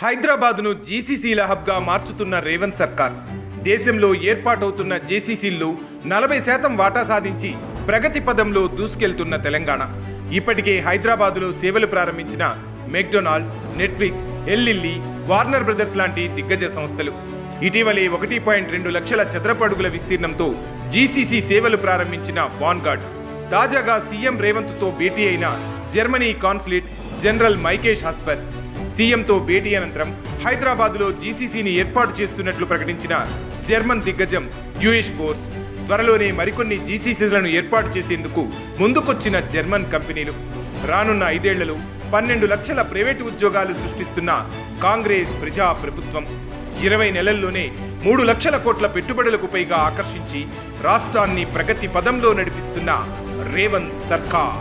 హైదరాబాద్ను జీసీసీల హబ్గా మార్చుతున్న రేవంత్ సర్కార్. దేశంలో ఏర్పాటవుతున్న జేసీసీల్లో నలభై శాతం వాటా సాధించి ప్రగతి పదంలో దూసుకెళ్తున్న తెలంగాణ. ఇప్పటికే హైదరాబాదులో సేవలు ప్రారంభించిన McDonald Netflix Eli Lilly Warner Brothers లాంటి దిగ్గజ సంస్థలు. ఇటీవలే ఒకటి పాయింట్ రెండు లక్షల చదరపడుగుల విస్తీర్ణంతో జీసీసీ సేవలు ప్రారంభించిన వాన్గార్డ్. తాజాగా సీఎం రేవంత్తో భేటీ అయిన జర్మనీ కాన్సులేట్ జనరల్ మైకేష్ హస్పర్. సీఎంతో భేటీ అనంతరం హైదరాబాద్లో జీసీసీని ఏర్పాటు చేస్తున్నట్లు ప్రకటించిన జర్మన్ దిగ్గజం డ్యూయిష్ బోర్స్ త్వరలోనే మరికొన్ని జీసీసీలను ఏర్పాటు చేసేందుకు ముందుకొచ్చిన జర్మన్ కంపెనీలు. రానున్న ఐదేళ్ళలో పన్నెండు లక్షల ప్రైవేటు ఉద్యోగాలు సృష్టిస్తున్న కాంగ్రెస్ ప్రజా ప్రభుత్వం ఇరవై నెలల్లోనే మూడు లక్షల కోట్ల పెట్టుబడులకు పైగా ఆకర్షించి రాష్ట్రాన్ని ప్రగతి పదంలో నడిపిస్తున్న రేవంత్ సర్కార్.